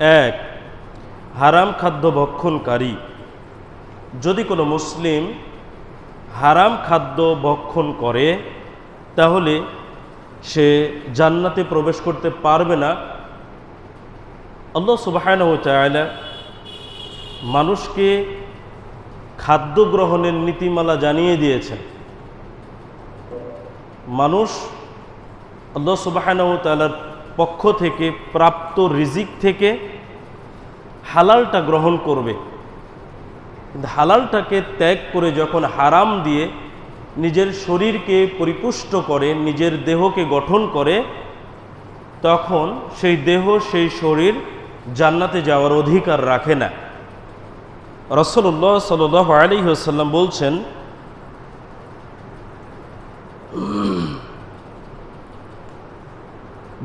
এক, হারাম খাদ্য ভক্ষণকারী যদি কোনো মুসলিম হারাম খাদ্য ভক্ষণ করে, তাহলে সে জান্নাতে প্রবেশ করতে পারবে না। আল্লাহ সুবাহান চায়লা মানুষকে খাদ্য গ্রহণের নীতিমালা জানিয়ে দিয়েছেন। মানুষ আল্লাহ সুবাহান তালার পক্ষ থেকে, প্রাপ্ত রিজিক থেকে হালালটা গ্রহণ করবে। কিন্তু হালালটাকে ত্যাগ করে যখন হারাম দিয়ে নিজের শরীরকে পরিপুষ্ট করে, নিজের দেহকে গঠন করে, তখন সেই দেহ, সেই শরীর জান্নাতে যাওয়ার অধিকার রাখে না। রসল্লাহ সাল আলী সাল্লাম বলছেন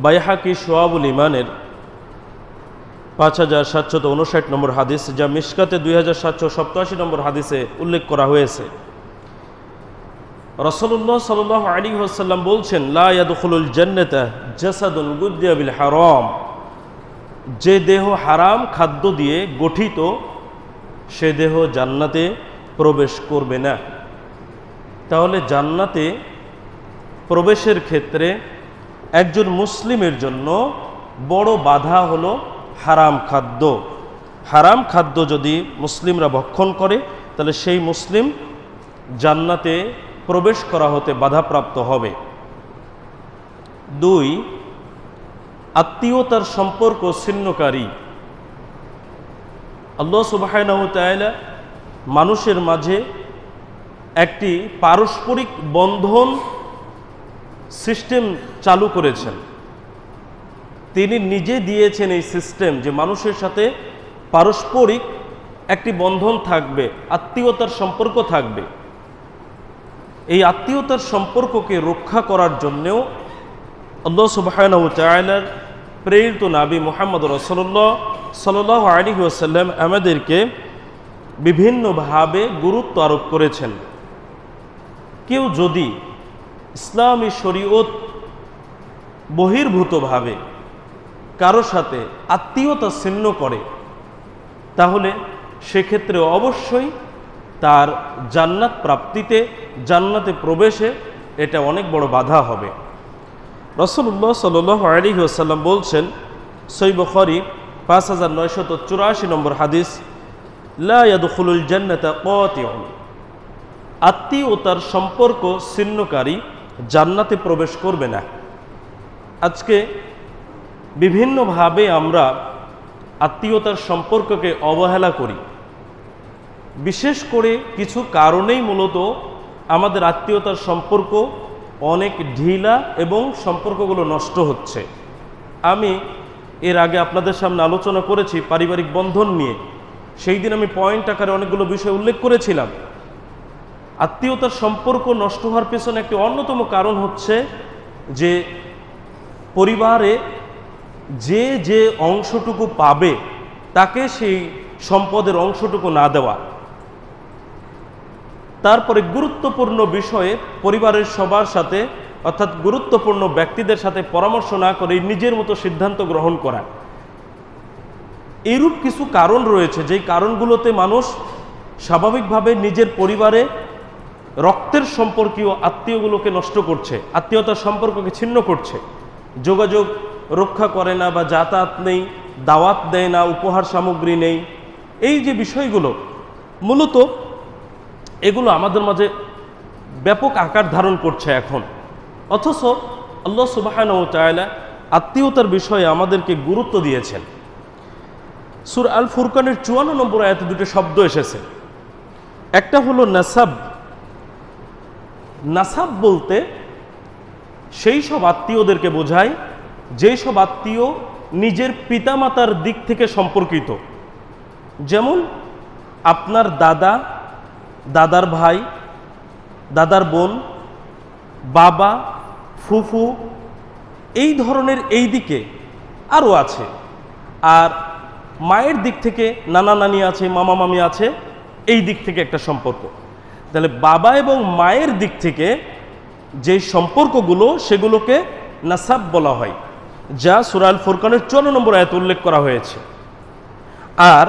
বাইহাকি সোয়াবুল ইমানের পাঁচ হাজার সাতশত উনষাট নম্বর হাদিস, যা মিসকাতে দুই হাজার সাতশো সপ্তাশি নম্বর হাদিসে উল্লেখ করা হয়েছে। রসল্লাহ সাল আলী আসাল্লাম বলছেন লায়াদুল জন্নেতা জাসাদুল গুদ্দিয়াবিল হারম। যে দেহ হারাম খাদ্য দিয়ে গঠিত, সে দেহ জান্নাতে প্রবেশ করবে না। তাহলে জান্নাতে প্রবেশের ক্ষেত্রে একজন মুসলিমের জন্য বড় বাধা হলো হারাম খাদ্য। হারাম খাদ্য যদি মুসলিমরা ভক্ষণ করে, তাহলে সেই মুসলিম জান্নাতে প্রবেশ করা হতে বাধাপ্রাপ্ত হবে। দুই, আত্মীয়তার সম্পর্ক ছিন্নকারী। আল্লাহ সুবাহ মানুষের মাঝে একটি পারস্পরিক বন্ধন সিস্টেম চালু করেছেন। তিনি নিজে দিয়েছেন এই সিস্টেম যে মানুষের সাথে পারস্পরিক একটি বন্ধন থাকবে, আত্মীয়তার সম্পর্ক থাকবে। এই আত্মীয়তার সম্পর্ককে রক্ষা করার জন্যেও আল্লাহ প্রেরিত নাবি মোহাম্মদ রসল্লাহ সাল্লাহ আলী ওসাল্লাম আমাদেরকে বিভিন্নভাবে গুরুত্ব আরোপ করেছেন। কেউ যদি ইসলামী শরীয়ত বহির্ভূতভাবে কারও সাথে আত্মীয়তা ছিন্ন করে, তাহলে সেক্ষেত্রে অবশ্যই তার জান্নাত প্রাপ্তিতে, জান্নাতে প্রবেশে এটা অনেক বড় বাধা হবে। রসুল্লাহ সাল আলী আসাল্লাম বলছেন সৈব বখরি, পাঁচ হাজার নয়শত চুরাশি নম্বর হাদিস লায়াদুল জান্নাতা আত্মীয়তার সম্পর্ক ছিন্নকারী জান্নাতে প্রবেশ করবে না। আজকে বিভিন্নভাবে আমরা আত্মীয়তার সম্পর্ককে অবহেলা করি। বিশেষ করে কিছু কারণেই মূলত আমাদের আত্মীয়তার সম্পর্ক অনেক ঢিলা এবং সম্পর্কগুলো নষ্ট হচ্ছে। আমি এর আগে আপনাদের সামনে আলোচনা করেছি পারিবারিক বন্ধন নিয়ে। সেই দিন আমি পয়েন্ট আকারে অনেকগুলো বিষয় উল্লেখ করেছিলাম। আত্মীয়তার সম্পর্ক নষ্ট হওয়ার পেছনে একটি অন্যতম কারণ হচ্ছে যে পরিবারে যে যে অংশটুকু পাবে, তাকে সেই সম্পদের অংশটুকু না দেওয়া। তারপরে গুরুত্বপূর্ণ বিষয়ে পরিবারের সবার সাথে, অর্থাৎ গুরুত্বপূর্ণ ব্যক্তিদের সাথে পরামর্শ না করে নিজের মতো সিদ্ধান্ত গ্রহণ করা। এরূপ কিছু কারণ রয়েছে, যেই কারণগুলোতে মানুষ স্বাভাবিকভাবে নিজের পরিবারে রক্তের সম্পর্কীয় আত্মীয়গুলোকে নষ্ট করছে, আত্মীয়তার সম্পর্ককে ছিন্ন করছে। যোগাযোগ রক্ষা করে না বা যাতায়াত নেই, দাওয়াত দেয় না, উপহার সামগ্রী নেই। এই যে বিষয়গুলো, মূলত এগুলো আমাদের মাঝে ব্যাপক আকার ধারণ করছে এখন। অথচ আল্লাহ সুবাহান ও চায়লা আত্মীয়তার বিষয়ে আমাদেরকে গুরুত্ব দিয়েছেন। সুর আল ফুরকানের চুয়ান্ন নম্বর আয়াতে দুটো শব্দ এসেছে। একটা হলো নাসাব নাসাব বলতে সেই সব আত্মীয়দেরকে বোঝায়, যেই সব আত্মীয় নিজের পিতামাতার দিক থেকে সম্পর্কিত। যেমন আপনার দাদা, দাদার ভাই, দাদার বোন, বাবা, ফুফু, এই ধরনের এই দিকে আরও আছে। আর মায়ের দিক থেকে নানা নানি আছে, মামা মামি আছে, এই দিক থেকে একটা সম্পর্ক। তাহলে বাবা এবং মায়ের দিক থেকে যে সম্পর্কগুলো সেগুলোকে নাসাব বলা হয়, যা সুরাল ফুরকানের চুয়ান্ন নম্বর আয়াত উল্লেখ করা হয়েছে। আর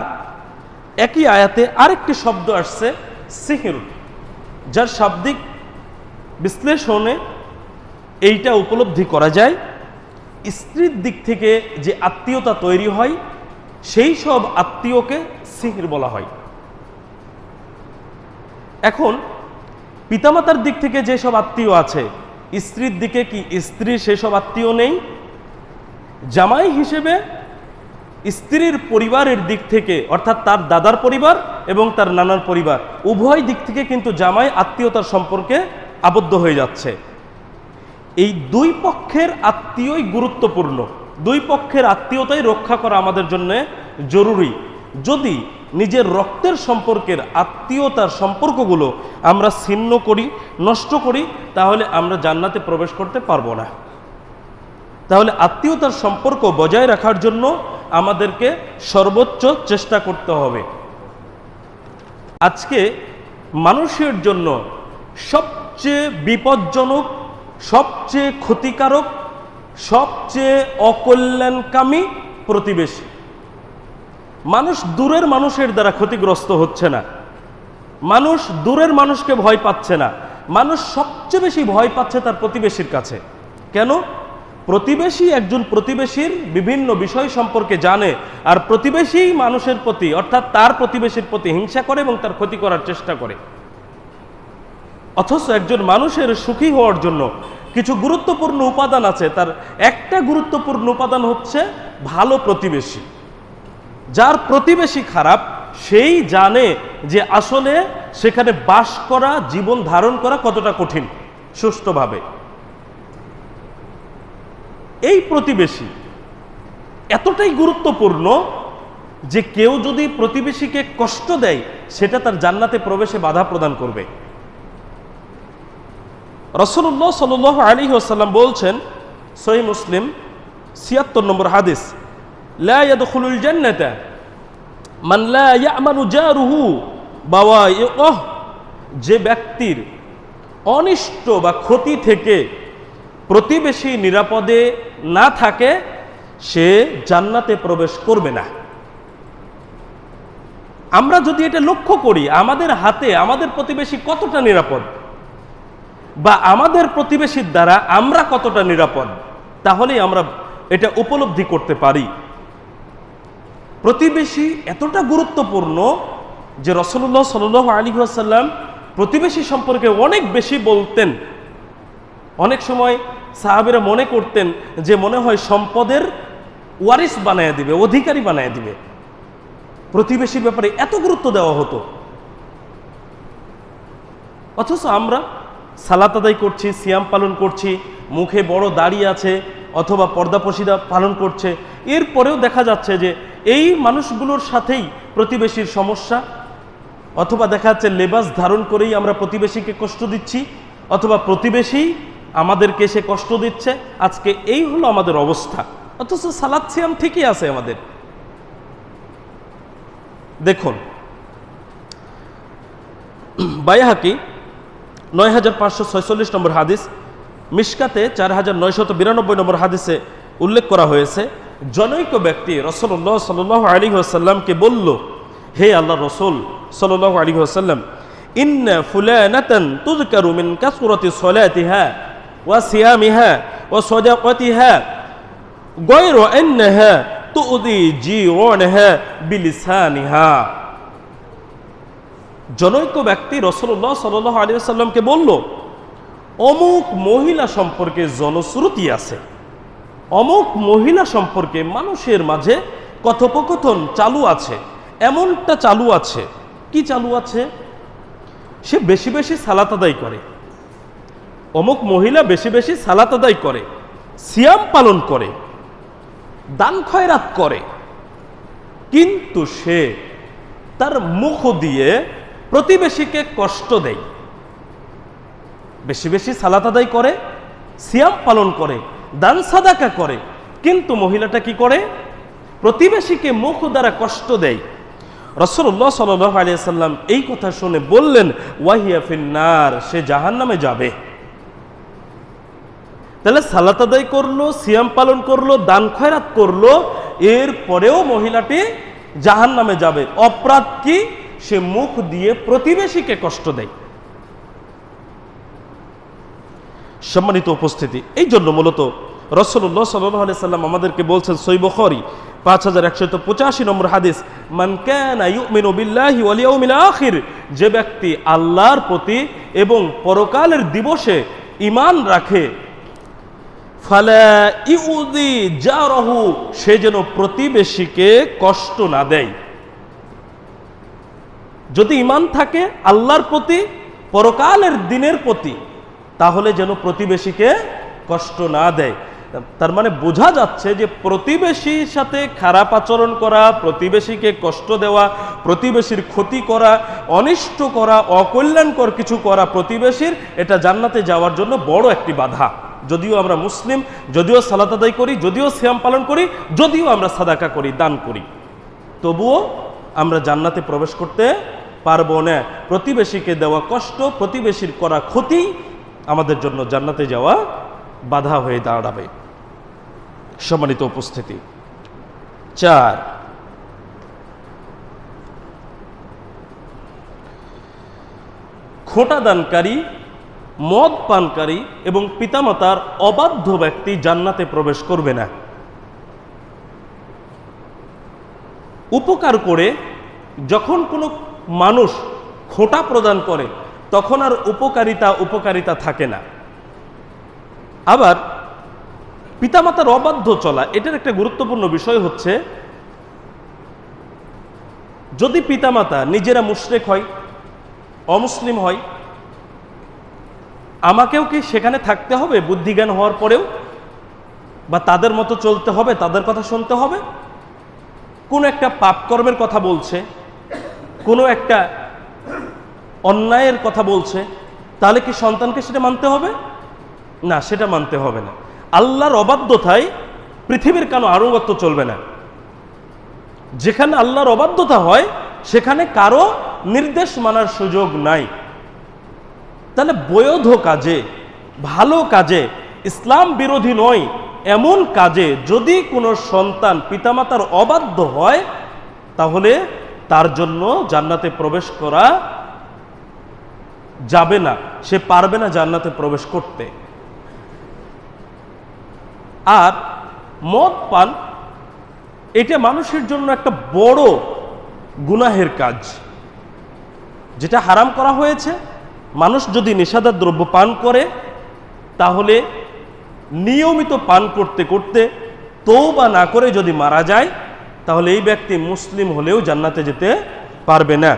একই আয়াতে আরেকটি শব্দ আসছে, সিহির, যার শাব্দিক বিশ্লেষণে এইটা উপলব্ধি করা যায়। স্ত্রীর দিক থেকে যে আত্মীয়তা তৈরি হয়, সেই সব আত্মীয়কে সিহির বলা হয়। এখন, পিতামাতার দিক থেকে যেসব আত্মীয় আছে, স্ত্রীর দিকে কি স্ত্রীর সেসব আত্মীয় নেই? জামাই হিসেবে স্ত্রীর পরিবারের দিক থেকে, অর্থাৎ তার দাদার পরিবার এবং তার নানার পরিবার, উভয় দিক থেকে কিন্তু জামাই আত্মীয়তার সম্পর্কে আবদ্ধ হয়ে যাচ্ছে। এই দুই পক্ষের আত্মীয়ই গুরুত্বপূর্ণ। দুই পক্ষের আত্মীয়তাই রক্ষা করা আমাদের জন্য জরুরি। যদি নিজের রক্তের সম্পর্কের আত্মীয়তার সম্পর্কগুলো আমরা ছিন্ন করি, নষ্ট করি, তাহলে আমরা জান্নাতে প্রবেশ করতে পারব না। তাহলে আত্মীয়তার সম্পর্ক বজায় রাখার জন্য আমাদেরকে সর্বোচ্চ চেষ্টা করতে হবে। আজকে মানুষের জন্য সবচেয়ে বিপজ্জনক, সবচেয়ে ক্ষতিকারক, সবচেয়ে অকল্যাণকামী প্রতিবেশী মানুষ দূরের মানুষের দ্বারা ক্ষতিগ্রস্ত হচ্ছে না। মানুষ দূরের মানুষকে ভয় পাচ্ছে না। মানুষ সবচেয়ে বেশি ভয় পাচ্ছে তার প্রতিবেশীর কাছে। কেন? প্রতিবেশী একজন প্রতিবেশীর বিভিন্ন বিষয় সম্পর্কে জানে আর প্রতিবেশী মানুষের প্রতি, অর্থাৎ তার প্রতিবেশীর প্রতি হিংসা করে এবং তার ক্ষতি করার চেষ্টা করে। অথচ একজন মানুষের সুখী হওয়ার জন্য কিছু গুরুত্বপূর্ণ উপাদান আছে। তার একটা গুরুত্বপূর্ণ উপাদান হচ্ছে ভালো প্রতিবেশী। যার প্রতিবেশী খারাপ, সেই জানে যে আসলে সেখানে বাস করা, জীবন ধারণ করা কতটা কঠিন, সুষ্ঠুভাবে। এই প্রতিবেশী এতটাই গুরুত্বপূর্ণ যে কেউ যদি প্রতিবেশীকে কষ্ট দেয়, সেটা তার জান্নাতে প্রবেশে বাধা প্রদান করবে। রসুল্লাহ সাল আলী আসাল্লাম বলছেন সহি মুসলিম ছিয়াত্তর নম্বর হাদিস লা ইয়াদখুলুল জান্নাতা মান লা ইয়ামানু জারুহু বাওয়াইহ যে ব্যক্তির অনিষ্ট বা ক্ষতি থেকে প্রতিবেশী নিরাপদে না থাকে, সে জান্নাতে প্রবেশ করবে না। আমরা যদি এটা লক্ষ্য করি, আমাদের হাতে আমাদের প্রতিবেশী কতটা নিরাপদ বা আমাদের প্রতিবেশীর দ্বারা আমরা কতটা নিরাপদ, তাহলেই আমরা এটা উপলব্ধি করতে পারি। প্রতিবেশী এতটা গুরুত্বপূর্ণ যে রসল্লাহ সাল আলী আসাল্লাম প্রতিবেশী সম্পর্কে অনেক বেশি বলতেন। অনেক সময় সাহাবেরা মনে করতেন যে মনে হয় সম্পদের ওয়ারিস বানায় দিবে, অধিকারী বানায় দিবে। প্রতিবেশীর ব্যাপারে এত গুরুত্ব দেওয়া হতো। অথচ আমরা সালাত আদায় করছি, সিয়াম পালন করছি, মুখে বড় দাড়ি আছে অথবা পর্দাপশিদা পালন করছে। এরপরেও দেখা যাচ্ছে যে এই মানুষগুলোর সাথেই প্রতিবেশীর সমস্যা, অথবা দেখা যাচ্ছে লেবাস ধারণ করেই আমরা প্রতিবেশীকে কষ্ট দিচ্ছি, অথবা প্রতিবেশী আমাদেরকে সে কষ্ট দিচ্ছে। আজকে এই হলো আমাদের অবস্থা। অথচ সালাদ সিয়াম ঠিকই আছে আমাদের। দেখুন বায়াহাকি নয় হাজার পাঁচশো ছয়চল্লিশ নম্বর হাদিস মিসকাতে চার হাজার নয়শত বিরানব্বই নম্বর হাদিসে উল্লেখ করা হয়েছে জনৈক ব্যক্তি রসল্লাহ সাল আলী আসাল্লামকে বলল, হে আল্লাহ রসুল সাল আলী আসাল্লাম ইন্ন ফুলানাতান তুযকারু মিন কাসরাতি সালাতিহা ওয়া সিয়ামিহা ওয়া সাদাকাতিহা, গায়রু আন্নাহা তুদি জিওয়ানহা বিলিসানিহা। জনৈক ব্যক্তি রসল্লাহ সাল আলী সাল্লামকে বলল, অমুক মহিলা সম্পর্কে জনশ্রুতি আছে। অমুক মহিলা সম্পর্কে মানুষের মাঝে কথোপকথন চালু আছে। এমনটা চালু আছে। কি চালু আছে? সে বেশি বেশি সালাত আদায় করে। অমুক মহিলা বেশি বেশি সালাত আদায় করে, সিয়াম পালন করে, দান খয়রাত করে। কিন্তু সে তার মুখ দিয়ে প্রতিবেশীকে কষ্ট দেয়। বেশি বেশি সালাত আদায় করে, সিয়াম পালন করে। দান সাদাকা করে। কিন্তু মহিলাটা কি করে? প্রতিবেশীকে মুখ দ্বারা কষ্ট দেয়। রসল্লাহ সাল্লাম এই কথা শুনে বললেন, ওয়াহিয়া ফিন্নার, সে জাহান নামে যাবে। তাহলে সালাত আদায় করল, সিয়াম পালন করল, দান খয়রাত করল এর পরেও মহিলাটি জাহান নামে যাবে। অপরাধ কি? সে মুখ দিয়ে প্রতিবেশীকে কষ্ট দেয়। সম্মানিত উপস্থিতি। এই জন্য মূলত রসল্লাহ সাল্লাহ সাল্লাম আমাদেরকে বলছেন সৈবখরি পাঁচ হাজার একশত পঁচাশি নম্বর হাদিস আখির যে ব্যক্তি আল্লাহর প্রতি এবং পরকালের দিবসে ইমান রাখে সে যেন প্রতিবেশীকে কষ্ট না দেয়। যদি ইমান থাকে আল্লাহর প্রতি, পরকালের দিনের প্রতি তাহলে যেন প্রতিবেশীকে কষ্ট না দেয়। তার মানে বোঝা যাচ্ছে যে প্রতিবেশীর সাথে খারাপ আচরণ করা, প্রতিবেশীকে কষ্ট দেওয়া, প্রতিবেশীর ক্ষতি করা, অনিষ্ট করা, অকল্যাণকর কিছু করা প্রতিবেশীর, এটা জান্নাতে যাওয়ার জন্য বড় একটি বাধা। যদিও আমরা মুসলিম, যদিও সালাত আদায় করি, যদিও শ্যাম পালন করি, যদিও আমরা সাদাকা করি, দান করি। তবুও আমরা জান্নাতে প্রবেশ করতে পারব না। প্রতিবেশীকে দেওয়া কষ্ট, প্রতিবেশীর করা ক্ষতি আমাদের জন্য জান্নাতে যাওয়া বাধা হয়ে দাঁড়াবে। সম্মানিত উপস্থিতি। চার। খোটা দানকারী, মদ পানকারী এবং পিতামাতার অবাধ্য ব্যক্তি জান্নাতে প্রবেশ করবে না। উপকার করে যখন কোনো মানুষ খোটা প্রদান করে তখন আর উপকারিতা উপকারিতা থাকে না। আবার পিতামাতার অবাধ্য চলা, এটার একটা গুরুত্বপূর্ণ বিষয় হচ্ছে, যদি পিতামাতা নিজেরা মুশরেক হয়, অমুসলিম হয়, আমাকেও কি সেখানে থাকতে হবে? বুদ্ধিজ্ঞান হওয়ার পরেও? বা তাদের মতো চলতে হবে, তাদের কথা শুনতে হবে? কোনো একটা পাপকর্মের কথা বলছে, কোনো একটা অন্যায়ের কথা বলছে, তাহলে কি সন্তানকে সেটা মানতে হবে? না, সেটা মানতে হবে না। আল্লাহর অবাধ্যতায় পৃথিবীর কেন আনুগত্য চলবে না। যেখানে আল্লাহর অবাধ্যতা হয়, সেখানে কারও নির্দেশ মানার সুযোগ নাই। তাহলে বৈধ কাজে, ভালো কাজে, ইসলাম বিরোধী নয়, এমন কাজে যদি কোনো সন্তান পিতামাতার অবাধ্য হয়, তাহলে তার জন্য জান্নাতে প্রবেশ করা যাবে না, সে পারবে না জান্নাতে প্রবেশ করতে। আর মদ পান, এটা মানুষের জন্য একটা বড় গুনাহের কাজ। যেটা হারাম করা হয়েছে, মানুষ যদি নেশাদার দ্রব্য পান করে, তাহলে নিয়মিত পান করতে করতে তৌবা না করে যদি মারা যায়, তাহলে এই ব্যক্তি মুসলিম হলেও জান্নাতে যেতে পারবে না।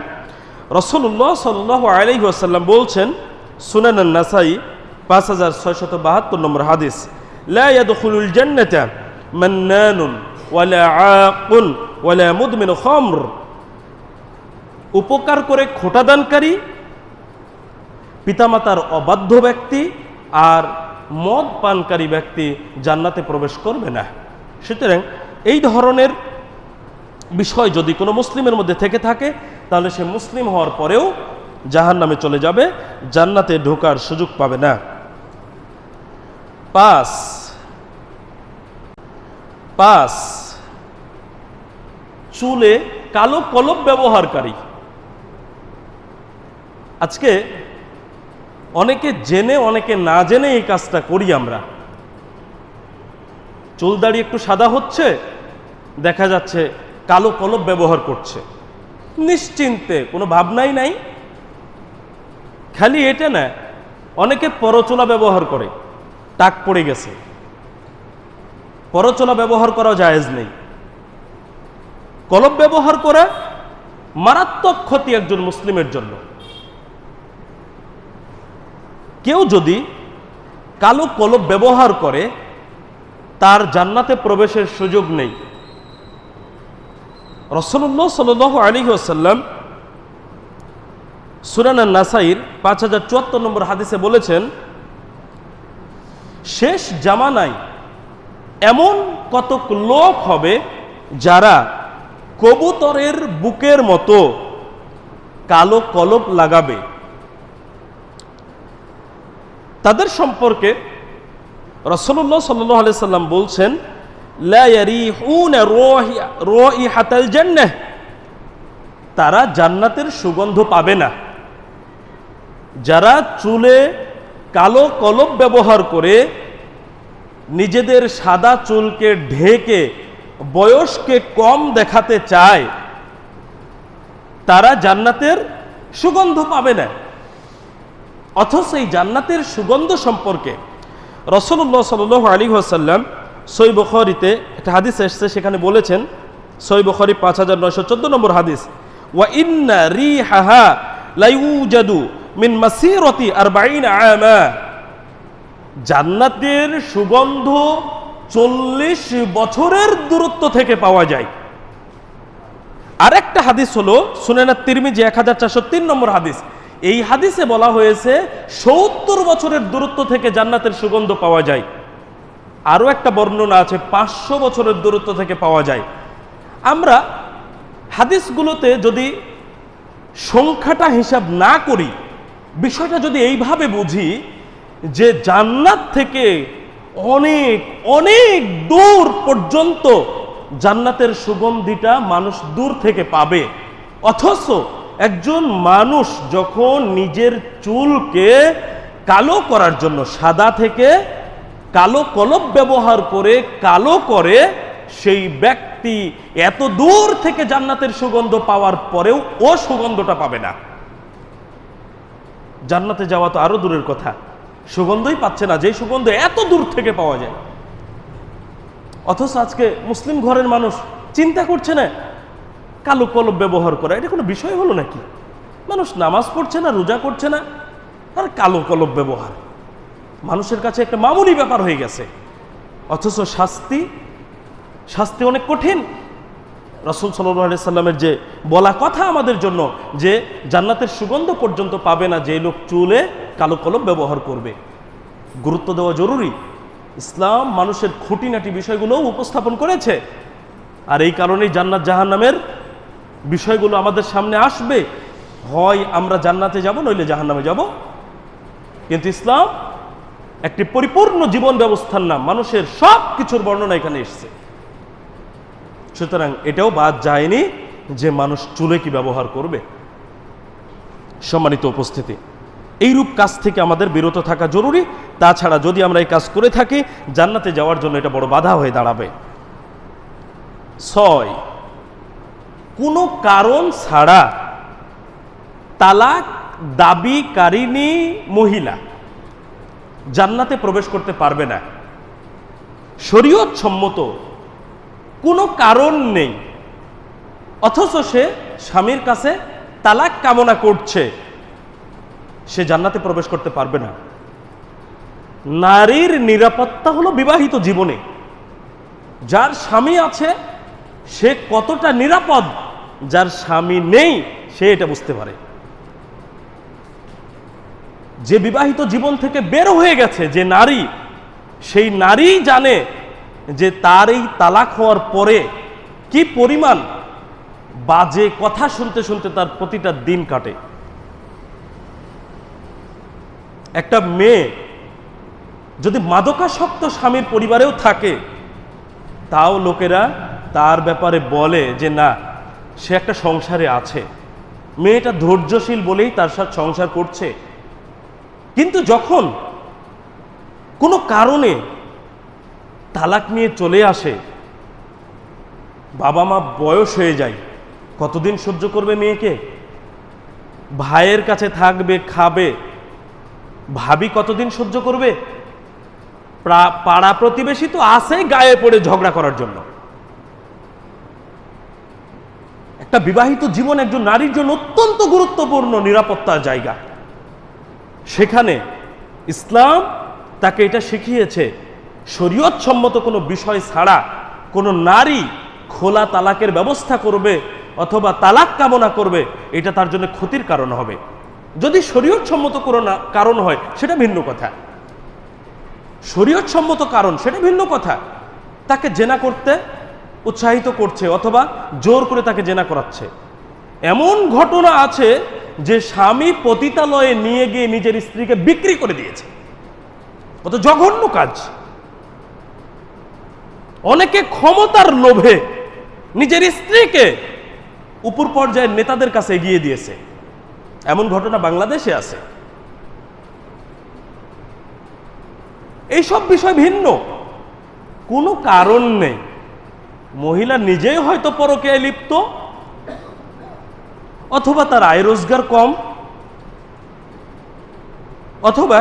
রসুল্লাহ সাল আলি আসাল্লাম বলছেন, সুনান নাসাই পাঁচ হাজার ছয়শত বাহাত্তর নম্বর হাদিস লাদুল জান্নাতা মান্নানুন ওয়ালা আকুন ওয়ালা উপকার করে খোটাদানকারী, পিতামাতার অবাধ্য ব্যক্তি আর মদ পানকারী ব্যক্তি জান্নাতে প্রবেশ করবে না। সুতরাং এই ধরনের বিষয় যদি কোনো মুসলিমের মধ্যে থেকে থাকে তাহলে সে মুসলিম হওয়ার পরেও জাহান নামে চলে যাবে, জান্নাতে ঢোকার সুযোগ পাবে না। পাঁচ। পাঁচ। চুলে কালো কলব ব্যবহারকারী। আজকে অনেকে জেনে, অনেকে না জেনে এই কাজটা করি আমরা। চুল দাড়ি একটু সাদা হচ্ছে, দেখা যাচ্ছে কালো কলব ব্যবহার করছে। নিশ্চিন্তে, কোনো ভাবনাই নাই। খালি এটা না, অনেকে পরচোলা ব্যবহার করে, টাক পড়ে গেছে। পরচলা ব্যবহার করা জায়েজ নেই। কলব ব্যবহার করা মারাত্মক ক্ষতি একজন মুসলিমের জন্য। কেউ যদি কালো কলব ব্যবহার করে, তার জান্নাতে প্রবেশের সুযোগ নেই। রসল্লাহ সাল আলী আসাল্লাম সুরানা নাসাইর পাঁচ হাজার চুয়াত্তর নম্বর হাদিসে বলেছেন, শেষ জামানায় এমন কতক লোক হবে যারা কবুতরের বুকের মতো কালো কলপ লাগাবে? তাদের সম্পর্কে রসল্লাহ সাল্লাহ সাল্লাম বলছেন তারা জান্নাতের সুগন্ধ পাবে না। যারা চুলে কালো কলব ব্যবহার করে নিজেদের সাদা চুলকে ঢেকে বয়সকে কম দেখাতে চায়, তারা জান্নাতের সুগন্ধ পাবে না। অথচ এই জান্নাতের সুগন্ধ সম্পর্কে রসল্লাহ সাল আলী আসাল্লাম সই বখরিতে একটা হাদিস এসছে, সেখানে বলেছেন, সই বখরি পাঁচ হাজার নয়শো চোদ্দ নম্বর হাদিস, ওয়া ইন্না রি হাহা লাইউজাদু মিন মাসিরতি আর বাইন আমা জান্নাতের সুগন্ধ চল্লিশ বছরের দূরত্ব থেকে পাওয়া যায়। আরেকটা হাদিস হলো সুনেনা তিরমিজি এক হাজার চারশো তিন নম্বর হাদিস, এই হাদিসে বলা হয়েছে, সত্তর বছরের দূরত্ব থেকে জান্নাতের সুগন্ধ পাওয়া যায়। আরও একটা বর্ণনা আছে, পাঁচশো বছরের দূরত্ব থেকে পাওয়া যায়। আমরা হাদিসগুলোতে যদি সংখ্যাটা হিসাব না করি, বিষয়টা যদি এইভাবে বুঝি যে জান্নাত থেকে অনেক অনেক দূর পর্যন্ত জান্নাতের সুগন্ধিটা মানুষ দূর থেকে পাবে। অথচ একজন মানুষ যখন নিজের চুলকে কালো করার জন্য সাদা থেকে কালো কলব ব্যবহার করে, কালো করে সেই ব্যক্তি এত দূর থেকে জান্নাতের সুগন্ধ পাওয়ার পরেও ও সুগন্ধটা পাবে না। জান্নাতে যাওয়া তো আরও দূরের কথা। সুগন্ধই পাচ্ছে না যে সুগন্ধ এত দূর থেকে পাওয়া যায়। অথচ আজকে মুসলিম ঘরের মানুষ চিন্তা করছে না, কালো কলব ব্যবহার করা, এটা কোনো বিষয় হলো নাকি? মানুষ নামাজ পড়ছে না, রোজা করছে না, আর কালো কলব ব্যবহার। মানুষের কাছে একটা মামুলি ব্যাপার হয়ে গেছে। অথচ শাস্তি শাস্তি অনেক কঠিন। রসুল সাল্লাহ সাল্লামের যে বলা কথা আমাদের জন্য, যে জান্নাতের সুগন্ধ পর্যন্ত পাবে না, যে লোক চুলে কালো কলম ব্যবহার করবে। গুরুত্ব দেওয়া জরুরি। ইসলাম মানুষের খুঁটিনাটি বিষয়গুলোও উপস্থাপন করেছে। আর এই কারণেই জান্নাত জাহান্নামের বিষয়গুলো আমাদের সামনে আসবে। হয় আমরা জান্নাতে যাব, নইলে জাহান্নামে যাব। কিন্তু ইসলাম একটি পরিপূর্ণ জীবন ব্যবস্থার নাম, মানুষের সব কিছুর বর্ণনা এখানে এসছে। সুতরাং এটাও বাদ যায়নি যে মানুষ চুলে কি ব্যবহার করবে। সম্মানিত উপস্থিতি, এইরূপ কাজ থেকে আমাদের বিরত থাকা জরুরি। তাছাড়া যদি আমরা এই কাজ করে থাকি, জান্নাতে যাওয়ার জন্য এটা বড় বাধা হয়ে দাঁড়াবে। ছয়, কোনো কারণ ছাড়া তালাক দাবিকারিনী মহিলা জান্নাতে প্রবেশ করতে পারবে না। শরীয়ত সম্মত কোনো কারণ নেই। অথচ সে স্বামীর কাছে তালাক কামনা করছে। সে জান্নাতে প্রবেশ করতে পারবে না। নারীর নিরাপত্তা হলো বিবাহিত জীবনে। যার স্বামী আছে, সে কতটা নিরাপদ, যার স্বামী নেই, সে এটা বুঝতে পারে। যে বিবাহিত জীবন থেকে বের হয়ে গেছে, যে নারী, সেই নারী জানে যে তার এই তালাক হওয়ার পরে কি পরিমাণ বাজে কথা শুনতে শুনতে তার প্রতিটা দিন কাটে। একটা মেয়ে যদি মাদকাসক্ত স্বামীর পরিবারেও থাকে, তাও লোকেরা তার ব্যাপারে বলে যে, না, সে একটা সংসারে আছে। মেয়েটা ধৈর্যশীল বলেই তার সাথে সংসার করছে। কিন্তু যখন কোনো কারণে তালাক নিয়ে চলে আসে, বাবা মা বয়স হয়ে যায়, কতদিন সহ্য করবে মেয়েকে? ভাইয়ের কাছে থাকবে, খাবে, ভাবি কতদিন সহ্য করবে? পাড়া প্রতিবেশী তো আসেই গায়ে পড়ে ঝগড়া করার জন্য। একটা বিবাহিত জীবন একজন নারীর জন্য অত্যন্ত গুরুত্বপূর্ণ নিরাপত্তার জায়গা। সেখানে ইসলাম তাকে এটা শিখিয়েছে। শরীয়ত সম্মত কোনো বিষয় ছাড়া কোনো নারী খোলা তালাকের ব্যবস্থা করবে অথবা তালাক কামনা করবে, এটা তার জন্য ক্ষতির কারণ হবে। যদি শরীয়ত সম্মত কোনো না, কারণ হয়, সেটা ভিন্ন কথা। শরীয়ত সম্মত কারণ, সেটা ভিন্ন কথা। তাকে জেনা করতে, উৎসাহিত করছে অথবা জোর করে তাকে জেনা করাচ্ছে। এমন ঘটনা আছে যে স্বামী পতিতালয়ে নিয়ে গিয়ে নিজের স্ত্রীকে বিক্রি করে দিয়েছে। কত জঘন্য কাজ। অনেকে ক্ষমতার লোভে নিজের স্ত্রীকে উপর পর্যায়ের নেতাদের কাছে এগিয়ে দিয়েছে। এমন ঘটনা বাংলাদেশে আছে। এইসব বিষয় ভিন্ন। কোনো কারণ নেই। মহিলা নিজেই হয়তো পরকে লিপ্ত অথবা তার আয় রোজগার কম, অথবা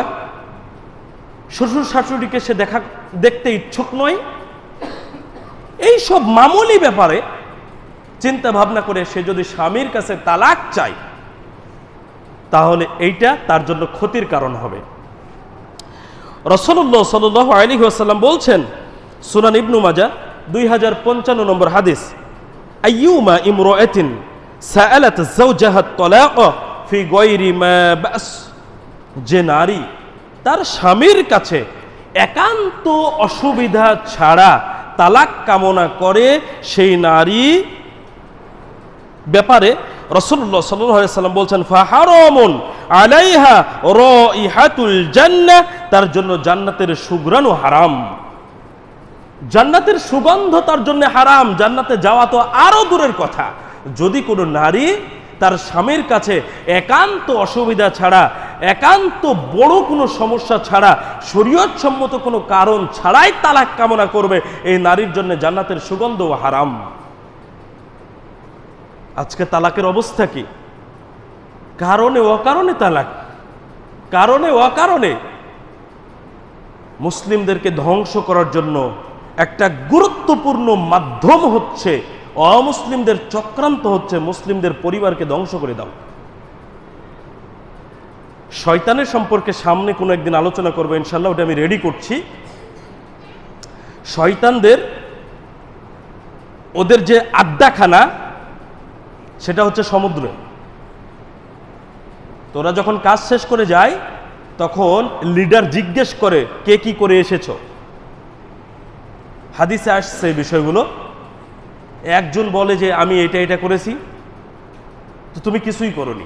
শ্বশুর শাশুড়িকে সে দেখা, দেখতে ইচ্ছুক নয়। এই সব মামুলি ব্যাপারে চিন্তা ভাবনা করে সে যদি স্বামীর কাছে তালাক চায়, তাহলে এইটা তার জন্য ক্ষতির কারণ হবে। রসল্লাহ সাল আলী আসাল্লাম বলছেন, সুনান ইবনু মাজা দুই হাজার পঞ্চান্ন নম্বর হাদিস, আইয়ুমা ইমরোয়েতিন সাআলাত যাওজাহাত তালাক ফি গায়রি মা বাস যে তার স্বামীর কাছে একান্ত অসুবিধা ছাড়া তালাক কামনা করে, সেই নারী ব্যাপারে রসুল্লাহ সাল্লাম বলছেন, ফাহারমন আলাইহা র ইহাতুল জান্না তার জন্য জান্নাতের সুগ্রাণু হারাম। জান্নাতের সুগন্ধ তার জন্য হারাম। জান্নাতে যাওয়া তো আরও দূরের কথা। যদি কোনো নারী তার স্বামীর কাছে একান্ত অসুবিধা ছাড়া, একান্ত বড় কোনো সমস্যা ছাড়া শরীয়ত সম্মত কোনো কারণ ছাড়াই তালাক কামনা করবে, এই নারীর জন্য জান্নাতের সুগন্ধ হারাম। আজকে তালাকের অবস্থা কি? কারণে অকারণে তালাক, কারণে অকারণে। মুসলিমদেরকে ধ্বংস করার জন্য একটা গুরুত্বপূর্ণ মাধ্যম হচ্ছে অমুসলিমদের চক্রান্ত হচ্ছে মুসলিমদের পরিবারকে ধ্বংস করে দাও। শয়তানের সম্পর্কে সামনে কোনো একদিন আলোচনা করব ইনশাল্লাহ ওটা আমি রেডি করছি। শয়তানদের, ওদের যে আড্ডাখানা, সেটা হচ্ছে সমুদ্রে। তোরা যখন কাজ শেষ করে যায় তখন লিডার জিজ্ঞেস করে, কে কি করে এসেছ? হাদিসে আসছে বিষয়গুলো। একজন বলে যে আমি এটা এটা করেছি, তো তুমি কিছুই করনি।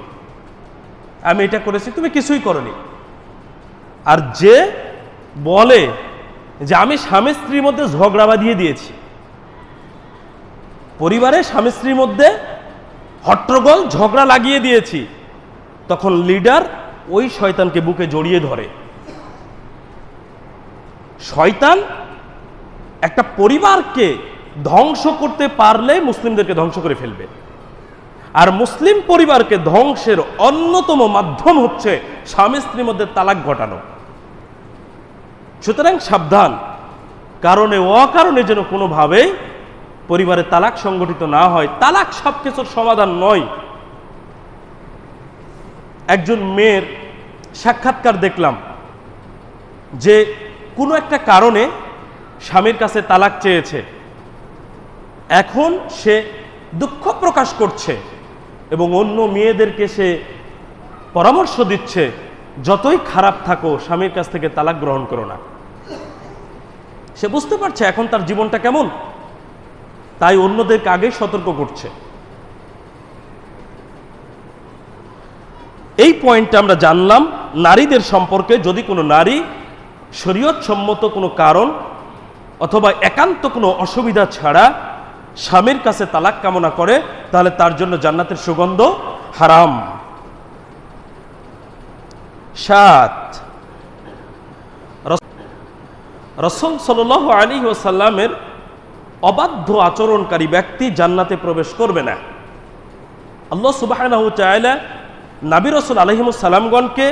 আমি এটা করেছি, তুমি কিছুই করনি। আর যে বলে যে আমি স্বামী স্ত্রীর মধ্যে ঝগড়া বাঁধিয়ে দিয়েছি, পরিবারে স্বামী স্ত্রীর মধ্যে হট্টগোল, ঝগড়া লাগিয়ে দিয়েছি, তখন লিডার ওই শয়তানকে বুকে জড়িয়ে ধরে। শয়তান একটা পরিবারকে ধ্বংস করতে পারলে মুসলিমদেরকে ধ্বংস করে ফেলবে। আর মুসলিম পরিবারকে ধ্বংসের অন্যতম মাধ্যম হচ্ছে স্বামী স্ত্রীর মধ্যে তালাক ঘটানো। সুতরাং সাবধান, কারণে অকারণে যেন কোনোভাবেই পরিবারে তালাক সংগঠিত না হয়। তালাক সব কিছুর সমাধান নয়। একজন মেয়ের সাক্ষাৎকার দেখলাম যে কোনো একটা কারণে স্বামীর কাছে তালাক চেয়েছে। এখন সে দুঃখ প্রকাশ করছে এবং অন্য মেয়েদেরকে সে পরামর্শ দিচ্ছে, যতই খারাপ থাকো, স্বামীর কাছ থেকে তালাক গ্রহণ করো না। সে বুঝতে পারছে এখন তার জীবনটা কেমন। তাই অন্যদেরকে আগে সতর্ক করছে। এই পয়েন্টটা আমরা জানলাম, নারীদের সম্পর্কে যদি কোনো নারী শরীয়ত সম্মত কোনো কারণ অথবা একান্ত কোনো অসুবিধা ছাড়া স্বামীর কাছে তালাক কামনা করে, তাহলে তার জন্য জান্নাতের সুগন্ধ হারাম। সাত। রসল সাল আলী ওসাল্লামের অবাধ্য আচরণকারী ব্যক্তি জান্নাতে প্রবেশ করবে না। আল্লাহ সুবাহ নাবি রসুল আলহিমুসাল্লামগণকে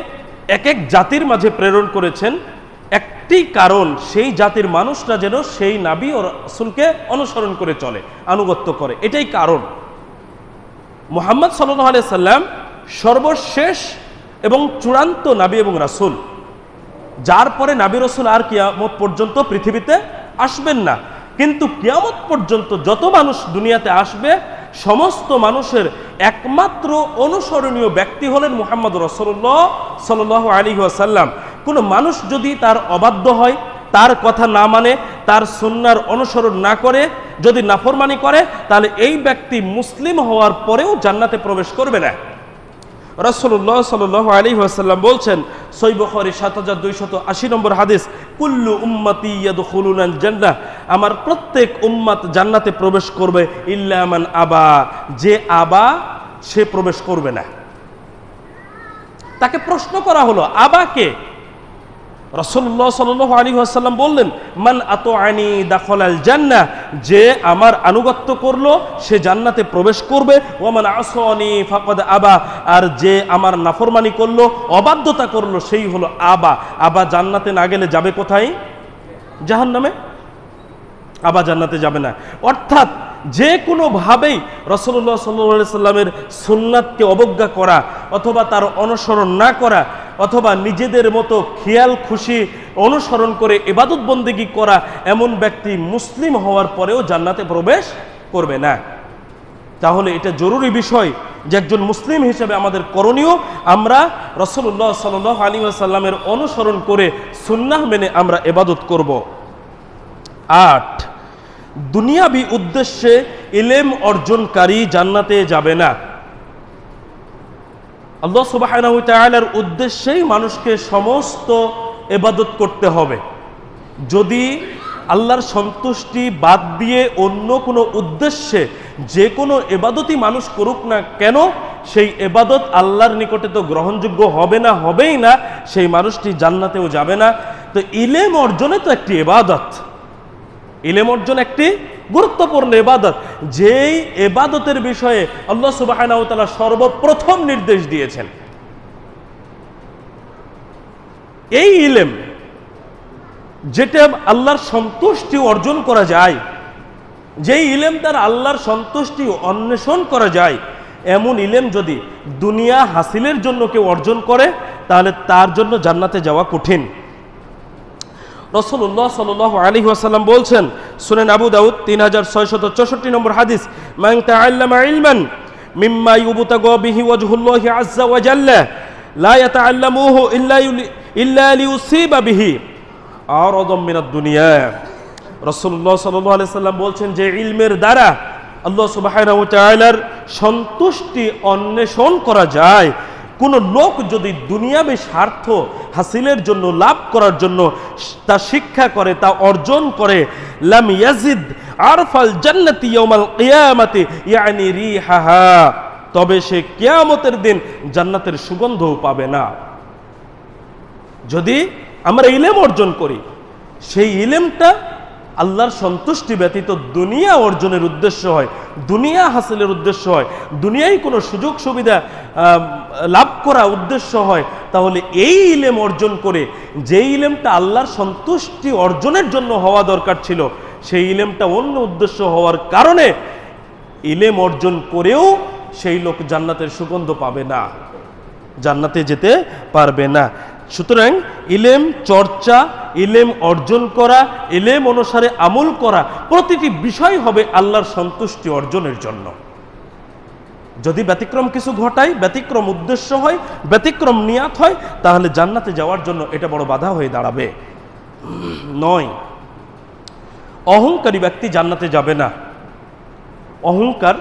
এক এক জাতির মাঝে প্রেরণ করেছেন। একটি কারণ সেই জাতির মানুষরা যেন সেই নাবি ও রসুলকে অনুসরণ করে চলে, আনুগত্য করে। এটাই কারণ। মোহাম্মদ সাল্লাহ সাল্লাম সর্বশেষ এবং চূড়ান্ত নাবি এবং রাসুল। যার পরে নাবি রসুল আর কিয়ামত পর্যন্ত পৃথিবীতে আসবেন না। কিন্তু কিয়ামত পর্যন্ত যত মানুষ দুনিয়াতে আসবে সমস্ত মানুষের একমাত্র অনুসরণীয় ব্যক্তি হলেন মোহাম্মদ রসল্লাহ সাল আলী আসাল্লাম কোনো মানুষ যদি তার অবাধ্য হয়, তার কথা না মানে তার সন্ন্যার অনুসরণ না করে, যদি নাফরমানি করে, তাহলে এই ব্যক্তি মুসলিম হওয়ার পরেও জান্নাতে প্রবেশ করবে না। রসল্লাহ সাল আলী আসাল্লাম বলছেন সৈবখরি সাত হাজার দুইশত আশি নম্বর হাদিস, কুল্লু উম্মাতি জান্না জান্নাহ আমার প্রত্যেক উম্মাত জান্নাতে প্রবেশ করবে ইল্লামান আবা, যে আবা সে প্রবেশ করবে না। তাকে প্রশ্ন করা হলো, আবা কে? রসল্লাহ সাল আলী আসাল্লাম বললেন, মান আত আনি দাখল আল জান্না যে আমার আনুগত্য করল, সে জান্নাতে প্রবেশ করবে। ওমান আসনি ফাকদ আবা আর যে আমার নাফরমানি করল, অবাধ্যতা করল, সেই হলো আবা। আবা জান্নাতে না গেলে যাবে কোথায়? জাহান নামে আবা জান্নাতে যাবে না। অর্থাৎ যে কোনোভাবেই রসল্লাহ সাল্লা সাল্লামের সুন্নাতকে অবজ্ঞা করা অথবা তার অনুসরণ না করা অথবা নিজেদের মতো খেয়াল খুশি অনুসরণ করে এবাদত বন্দিগি করা এমন ব্যক্তি মুসলিম হওয়ার পরেও জান্নাতে প্রবেশ করবে না। তাহলে এটা জরুরি বিষয় যে একজন মুসলিম হিসেবে আমাদের করণীয় আমরা রসল্লাহ সাল আলী সাল্লামের অনুসরণ করে সুন্নাহ মেনে আমরা এবাদত করব। আট দুনিয়াবি উদ্দেশ্যে ইলেম অর্জনকারী জান্নাতে যাবে না। আল্লাহ সুবাহর উদ্দেশ্যেই মানুষকে সমস্ত এবাদত করতে হবে। যদি আল্লাহর সন্তুষ্টি বাদ দিয়ে অন্য কোনো উদ্দেশ্যে যে কোনো এবাদতই মানুষ করুক না কেন, সেই এবাদত আল্লাহর নিকটে তো গ্রহণযোগ্য হবে না, হবেই না, সেই মানুষটি জান্নাতেও যাবে না। তো ইলেম অর্জনে তো একটি এবাদত ইলেম অর্জন একটি গুরুত্বপূর্ণ এবাদত যেই এবাদতের বিষয়ে আল্লাহ সুবাহ সর্বপ্রথম নির্দেশ দিয়েছেন। এই ইলেম যেটা আল্লাহর সন্তুষ্টি অর্জন করা যায়, যেই ইলেম তার আল্লাহর সন্তুষ্টি অন্বেষণ করা যায়, এমন ইলেম যদি দুনিয়া হাসিলের জন্য কেউ অর্জন করে, তাহলে তার জন্য জান্নাতে যাওয়া কঠিন। রসুল্লাহ সাল আলী ওয়াসাল্লাম বলছেন, সুনেন আবু দাউদ তিন হাজার ছয়শত চৌষট্টি নম্বর হাদিস, মান তাআল্লামা ইলমান মিম্মা ইউবতাগা বিহি ওয়াজহুল্লাহি আজ্জা ওয়া জাল্লা, লা ইয়াতাআল্লামুহু ইল্লা দুনিয়া। বলছেন যে ইলমের দ্বারা আল্লাহ সন্তুষ্টি অন্বেষণ করা যায়। কোন লোক যদি দুনিয়াবি স্বার্থ হাসিলের জন্য, লাভ করার জন্য তা শিক্ষা করে, তা অর্জন করে, লাম ইয়াজিদ আরফাল জান্নাতি ইয়াউমাল কিয়ামাতি, ইয়ানি রিহাহা, তবে সে কিয়ামতের দিন জান্নাতের সুগন্ধও পাবে না। যদি আমরা ইলেম অর্জন করি, সেই ইলেমটা আল্লাহর সন্তুষ্টি ব্যতীত দুনিয়া অর্জনের উদ্দেশ্য হয়, দুনিয়া হাসিলের উদ্দেশ্য হয়, দুনিয়ায় কোনো সুযোগ সুবিধা লাভ করা উদ্দেশ্য হয়, তাহলে এই ইলেম অর্জন করে যে ইলেমটা আল্লাহর সন্তুষ্টি অর্জনের জন্য হওয়া দরকার ছিল, সেই ইলেমটা অন্য উদ্দেশ্য হওয়ার কারণে ইলেম অর্জন করেও সেই লোক জান্নাতের সুগন্ধ পাবে না, জান্নাতে যেতে পারবে না। সুতরাং ইলেম চর্চা, ইলেম অর্জন করা, ইলেম অনুসারে আমল করা প্রতিটি বিষয় হবে আল্লাহর সন্তুষ্টি অর্জনের জন্য। যদি ব্যতিক্রম কিছু ঘটায়, ব্যতিক্রম উদ্দেশ্য হয়, ব্যতিক্রম নিয়াত হয়, তাহলে জান্নাতে যাওয়ার জন্য এটা বড় বাধা হয়ে দাঁড়াবে। নয়, অহংকারী ব্যক্তি জান্নাতে যাবে না। অহংকার